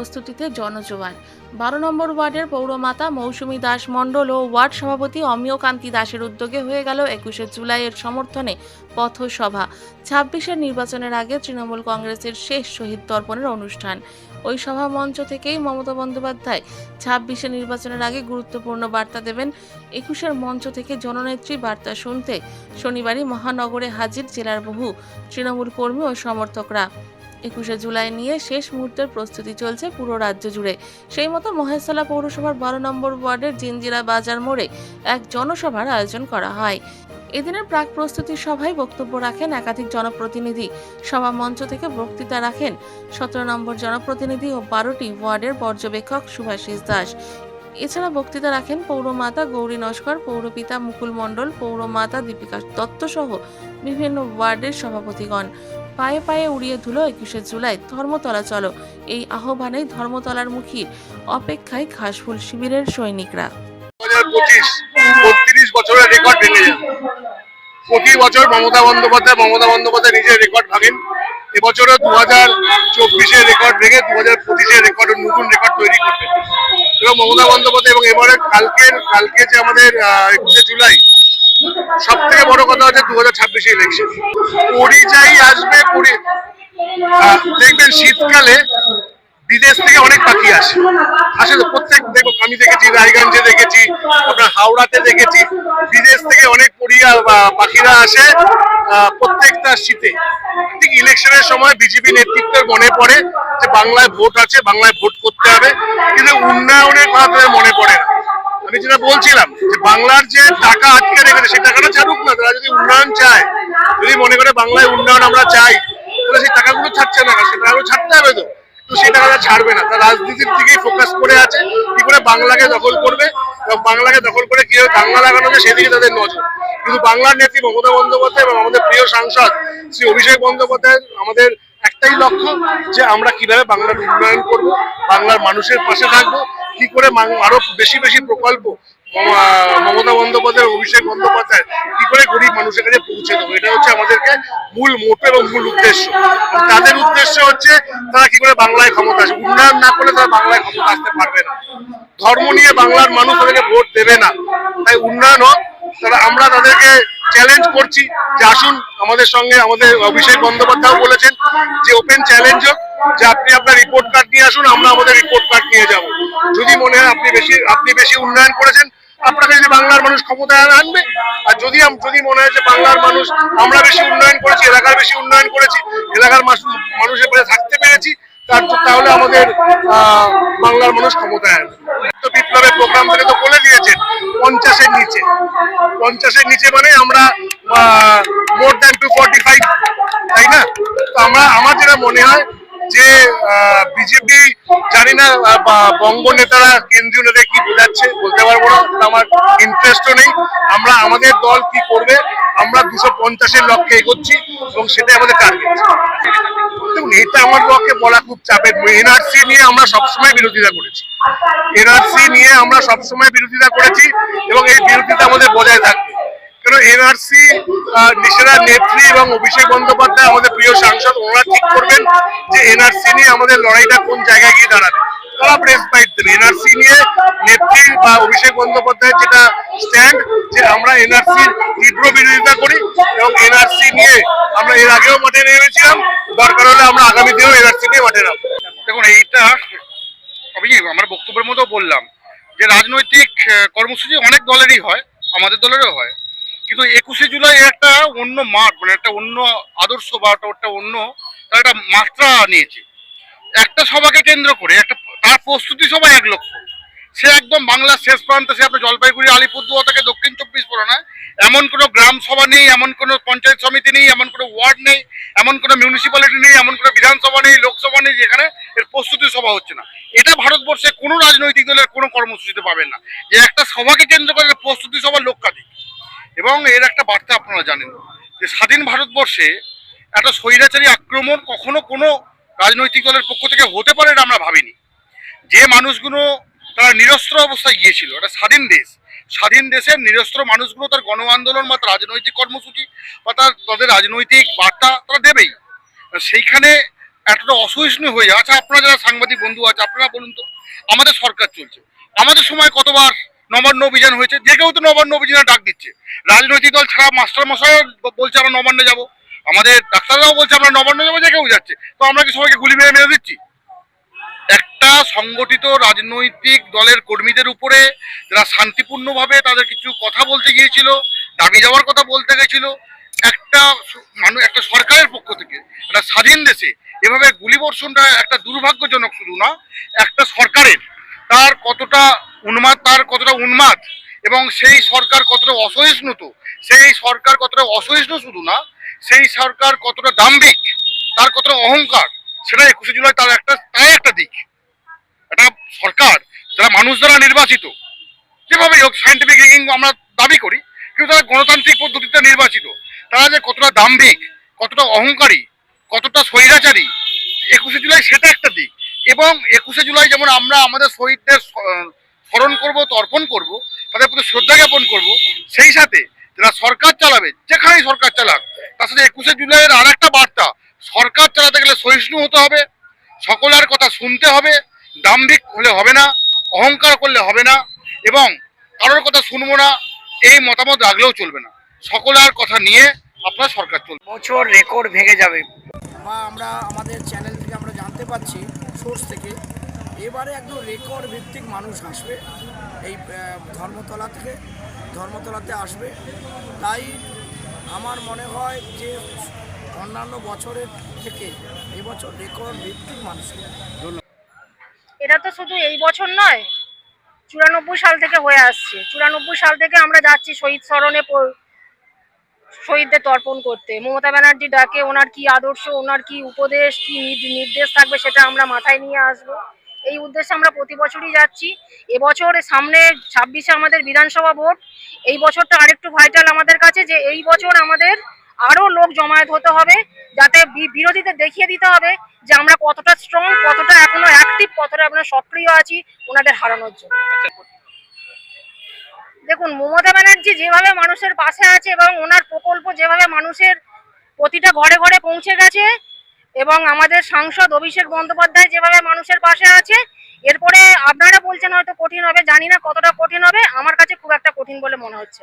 প্রস্তুতিতে জনজোয়ার। বারো নম্বর ওয়ার্ডের পৌরমাতা মৌসুমী দাস মণ্ডল ও ওয়ার্ড সভাপতি অমিয় কান্তি দাসের উদ্যোগে হয়ে গেল একুশে জুলাইয়ের সমর্থনে পথসভা। ছাব্বিশের নির্বাচনের আগে তৃণমূল কংগ্রেসের শেষ শহীদ তর্পণের অনুষ্ঠান। ওই সভা মঞ্চ থেকেই মমতা বন্দ্যোপাধ্যায় ছাব্বিশে নির্বাচনের আগে গুরুত্বপূর্ণ বার্তা দেবেন। একুশের মঞ্চ থেকে জননেত্রী বার্তা শুনতে শনিবারই মহানগরে হাজির জেলার বহু তৃণমূল কর্মী ও সমর্থকরা। একুশে জুলাই নিয়ে শেষ মুহূর্তের প্রস্তুতি চলছে পুরো রাজ্য জুড়ে। সেই মতো মহেশতলা পৌরসভার বারো নম্বর ওয়ার্ডের জিঞ্জিরা বাজার মোড়ে এক জনসভার আয়োজন করা হয়। এদিনের প্রাক প্রস্তুতি সভায় বক্তব্য রাখেন একাধিক জনপ্রতিনিধি। সভা মঞ্চ থেকে বক্তৃতা রাখেন সতেরো নম্বর জনপ্রতিনিধি ও বারোটি ওয়ার্ডের পর্যবেক্ষক সুভাষিস দাস। এছাড়া বক্তৃতা রাখেন পৌরমাতা গৌরী নস্কর, পৌরপিতা মুকুল মণ্ডল, পৌরমাতা দীপিকা দত্ত সহ বিভিন্ন ওয়ার্ডের সভাপতিগণ। পায়ে পায়ে উড়িয়ে ধুলো একুশে জুলাই ধর্মতলা চলো। এই আহ্বানে ধর্মতলার মুখী, অপেক্ষায় ঘাসফুল শিবিরের সৈনিকরা। বত্রিশ বছরের রেকর্ড ভেঙে প্রতি বছর মমতা বন্দ্যোপাধ্যায় মমতা বন্দ্যোপাধ্যায় নিজের রেকর্ড ভাঙেন। এবছরও দু হাজার চব্বিশের রেকর্ড ভেঙে দু হাজার পঁচিশের রেকর্ড নতুন রেকর্ড তৈরি করবে। এবং মমতা বন্দ্যোপাধ্যায় এবং এবারে কালকের কালকে যে আমাদের একুশে জুলাই সব থেকে বড় কথা হচ্ছে দু হাজার ছাব্বিশে ইলেকশন পরিযায়ী আসবে, পরি দেখবেন শীতকালে বিদেশ থেকে অনেক পাখি আসে। আসে তো প্রত্যেক দেখো, আমি দেখেছি, রায়গঞ্জে দেখেছি, আপনার হাওড়াতে দেখেছি। বিদেশ থেকে অনেক পরিয়া পাখিরা আসে প্রত্যেকটা শীতে। ঠিক ইলেকশনের সময় বিজেপি নেতৃত্বের মনে পড়ে যে বাংলায় ভোট আছে, বাংলায় ভোট করতে হবে। কিন্তু উন্নয়নের কথা মনে পড়ে না। আমি যেটা বলছিলাম যে বাংলার যে টাকা আটকে রেখেছে, সেই টাকাটা ছাড়ুক না। তারা যদি উন্নয়ন চায়, যদি মনে করে বাংলায় উন্নয়ন আমরা চাই, তাহলে সেই টাকাগুলো ছাড়ছে না সেই টাকাগুলো ছাড়তে হবে তো। তো সেই টাকাটা ছাড়বে না। তার রাজনীতির দিকেই ফোকাস করে আছে, কি করে বাংলাকে দখল করবে, এবং বাংলাকে দখল করে কীভাবে বাংলা লাগানো যায়, সেদিকে তাদের নজর। কিন্তু বাংলার নেত্রী মমতা বন্দ্যোপাধ্যায় এবং আমাদের প্রিয় সাংসদ শ্রী অভিষেক বন্দ্যোপাধ্যায়, আমাদের একটাই লক্ষ্য যে আমরা কীভাবে বাংলার উন্নয়ন করব, বাংলার মানুষের পাশে থাকব কি করে আরও বেশি বেশি প্রকল্প, মম- মমতা বন্দ্যোপাধ্যায়, অভিষেক বন্দ্যোপাধ্যায়, কি করে গরিব মানুষের কাছে পৌঁছে দেবো? এটা হচ্ছে আমাদেরকে মূল মোটো এবং মূল উদ্দেশ্য। তাদের উদ্দেশ্য হচ্ছে তারা কি করে বাংলায় ক্ষমতা আসে। উন্নয়ন না করলে তারা বাংলায় ক্ষমতা আসতে পারবে না। ধর্ম নিয়ে বাংলার মানুষ তাদেরকে ভোট দেবে না। তাই উন্নয়ন হোক, তারা আমরা তাদেরকে চ্যালেঞ্জ করছি যে আসুন আমাদের সঙ্গে আমাদের অভিষেক বন্দ্যোপাধ্যায় বলেছেন যে ওপেন চ্যালেঞ্জ হোক যে আপনি আপনার রিপোর্ট কার্ড নিয়ে আসুন, আমরা আমাদের রিপোর্ট কার্ড নিয়ে যাব। যদি মনে হয় আপনি বেশি আপনি বেশি উন্নয়ন করেছেন, আপনাকে যদি বাংলার মানুষ ক্ষমতায় আনবে, আর যদি যদি মনে হয় যে বাংলার মানুষ আমরা বেশি উন্নয়ন করেছি, এলাকার বেশি উন্নয়ন করেছি, এলাকার মানুষের পাশে থাকতে পেরেছি, তার তাহলে আমাদের বাংলার মানুষ ক্ষমতায় আনবে বিপ্লবের প্রোগ্রাম থেকে তো বলে দিয়েছেন, পঞ্চাশের নিচে। পঞ্চাশের নিচে মানে আমরা more than two forty five তাই না? তো আমরা, আমার যেটা মনে হয় যে বিজেপি, জানি না বঙ্গ নেতারা কেন্দ্রীয় নেতা কি বোঝাচ্ছে, বলতে পারব না আমার ইন্টারেস্টও নেই। আমরা আমাদের দল কি করবে, আমরা দুশো পঞ্চাশের লক্ষ্যে এগোচ্ছি, এবং সেটাই আমাদের টার্গেট দেখুন, এটা আমার পক্ষে বলা খুব চাপের এনআরসি নিয়ে আমরা সবসময় বিরোধিতা করেছি। এনআরসি নিয়ে আমরা সবসময় বিরোধিতা করেছি, এবং এই বিরোধিতা আমাদের বজায় থাকবে। কেন এনআরসি নিশারা নেত্রী এবং অভিষেক বন্দ্যোপাধ্যায় আমাদের প্রিয় সাংসদ, ওনারা ঠিক করবেন যে এনআরসি নিয়ে আমাদের লড়াইটা কোন জায়গায় গিয়ে দাঁড়াবে। তারা প্রেস বাইট দেবে। এনআরসি নিয়ে নেত্রী বা অভিষেক বন্দ্যোপাধ্যায়ের যেটা স্ট্যান্ড যে আমরা এনআরসির তীব্র বিরোধিতা করি এবং এনআরসি নিয়ে আমরা এর আগেও মাঠে নেমেছিলাম দরকার হলে আমরা আগামী দিনেও এনআরসি নিয়ে মাঠে নামবো। দেখুন, এইটা আমি আমার বক্তব্যের মতো বললাম যে রাজনৈতিক কর্মসূচি অনেক দলেরই হয়, আমাদের দলেরও হয়। কিন্তু একুশে জুলাই একটা অন্য মাঠ মানে একটা অন্য আদর্শ বা একটা অন্য একটা মাত্রা নিয়েছে। একটা সভাকে কেন্দ্র করে, একটা তার প্রস্তুতি সভা এক লক্ষ। সে একদম বাংলার শেষ প্রান্তে, সে আপনার জলপাইগুড়ি আলিপুরদুয়া থেকে দক্ষিণ চব্বিশ পরগনায় এমন কোনো গ্রাম সভা নেই, এমন কোনো পঞ্চায়েত সমিতি নেই, এমন কোনো ওয়ার্ড নেই, এমন কোনো মিউনিসিপ্যালিটি নেই, এমন কোনো বিধানসভা নেই, লোকসভা নেই, যেখানে এর প্রস্তুতি সভা হচ্ছে না। এটা ভারতবর্ষে কোনো রাজনৈতিক দলের কোনো কর্মসূচিতে পাবেন না। যে একটা সভাকে কেন্দ্র করে প্রস্তুতি সভার লক্ষাধিক এবং এর একটা বার্তা আপনারা জানেন যে স্বাধীন ভারতবর্ষে একটা স্বৈরাচারী আক্রমণ কখনো কোনো রাজনৈতিক দলের পক্ষ থেকে হতে পারে এটা আমরা ভাবিনি। যে মানুষগুলো তারা নিরস্ত্র অবস্থায় গিয়েছিল, একটা স্বাধীন দেশ, স্বাধীন দেশের নিরস্ত্র মানুষগুলো তার গণ আন্দোলন বা তার রাজনৈতিক কর্মসূচি বা তার তাদের রাজনৈতিক বার্তা তারা দেবেই। সেইখানে এতটা অসহিষ্ণু হয়ে যায় আচ্ছা আপনারা যারা সাংবাদিক বন্ধু আছে, আপনারা বলুন তো, আমাদের সরকার চলছে। আমাদের সময় কতবার নবান্ন অভিযান হয়েছে, যে কেউ তো নবান্ন অভিযানে ডাক দিচ্ছে। রাজনৈতিক দল ছাড়া মাস্টার মশাই বলছে আমরা নবান্নে যাব। আমাদের ডাক্তাররাও বলছে আমরা নবান্ন যাব, যে কেউ যাচ্ছে। তো আমরা কি সবাইকে গুলি মেরে মেরে দিচ্ছি? একটা সংগঠিত রাজনৈতিক দলের কর্মীদের উপরে যারা শান্তিপূর্ণভাবে তাদের কিছু কথা বলতে গিয়েছিল দাবি যাওয়ার কথা বলতে গেছিল একটা মানুষ একটা সরকারের পক্ষ থেকে, একটা স্বাধীন দেশে, এভাবে গুলিবর্ষণটা একটা দুর্ভাগ্যজনক শুধু না, একটা সরকারের, তার কতটা উন্মাদ তার কতটা উন্মাদ? এবং সেই সরকার কতটা অসহিষ্ণুত? সেই সরকার কতটা অসহিষ্ণু শুধু না, সেই সরকার কতটা দাম্ভিক, তার কতটা অহংকার, সেটা একুশে জুলাই তার একটা তাই একটা দিক। একটা সরকার, যারা মানুষ দ্বারা নির্বাচিত, যেভাবে হোক সাইন্টিফিক রিগিং আমরা দাবি করি, কিন্তু তারা গণতান্ত্রিক পদ্ধতিতে নির্বাচিত, তারা যে কতটা দাম্ভিক, কতটা অহংকারী, কতটা স্বৈরাচারী, একুশে জুলাই সেটা একটা দিক। এবং একুশে জুলাই যেমন আমরা আমাদের শহীদদের স্মরণ করব তর্পণ করব তাদের প্রতি শ্রদ্ধা জ্ঞাপন করব সেই সাথে যারা সরকার চালাবে যেখানেই সরকার চালাক তার সাথে একুশে জুলাইয়ের আর একটা বার্তা সরকার চালাতে গেলে সহিষ্ণু হতে হবে সকলের কথা শুনতে হবে দাম্ভিক হলে হবে না অহংকার করলে হবে না এবং কারোর কথা শুনব না এই মতামত রাখলেও চলবে না। সকলের কথা নিয়ে আপনার সরকার চলবে। বছর রেকর্ড ভেঙে যাবে। বা আমরা আমাদের চ্যানেল থেকে আমরা জানতে পারছি সোর্স থেকে এবারে একদম রেকর্ড ভিত্তিক মানুষ আসবে। এই ধর্মতলা থেকে, ধর্মতলাতে আসবে। তাই আমার মনে হয় যে অন্যান্য বছরের থেকে এবছর রেকর্ড ভিত্তিক মানুষ। এটা তো শুধু এই বছর নয়, চুরানব্বই সাল থেকে হয়ে আসছে। চুরানব্বই সাল থেকে আমরা যাচ্ছি শহীদ স্মরণে শহীদদের তর্পণ করতে। মমতা ব্যানার্জি ডাকে, ওনার কি আদর্শ, ওনার কি উপদেশ, কি নির- নির্দেশ থাকবে সেটা আমরা মাথায় নিয়ে আসব। এই উদ্দেশ্যে আমরা প্রতি বছরই যাচ্ছি। এবছর সামনে ছাব্বিশে আমাদের বিধানসভা ভোট। এই বছরটা আরেকটু ভাইটাল আমাদের কাছে যে এই বছর আমাদের আরও লোক জমায়েত হতে হবে, যাতে বিরোধীদের দেখিয়ে দিতে হবে যে আমরা কতটা স্ট্রং কতটা এখনও অ্যাক্টিভ কতটা আমরা সক্রিয় আছি ওনাদের হারানোর জন্য। দেখুন, মমতা ব্যানার্জি যেভাবে মানুষের পাশে আছে এবং ওনার প্রকল্প যেভাবে মানুষের প্রতিটা ঘরে ঘরে পৌঁছে গেছে এবং আমাদের সাংসদ অভিষেক বন্দ্যোপাধ্যায় যেভাবে মানুষের পাশে আছে, এরপরে আপনারা বলছেন হয়তো কঠিন হবে, জানি না কতটা কঠিন হবে, আমার কাছে খুব একটা কঠিন বলে মনে হচ্ছে।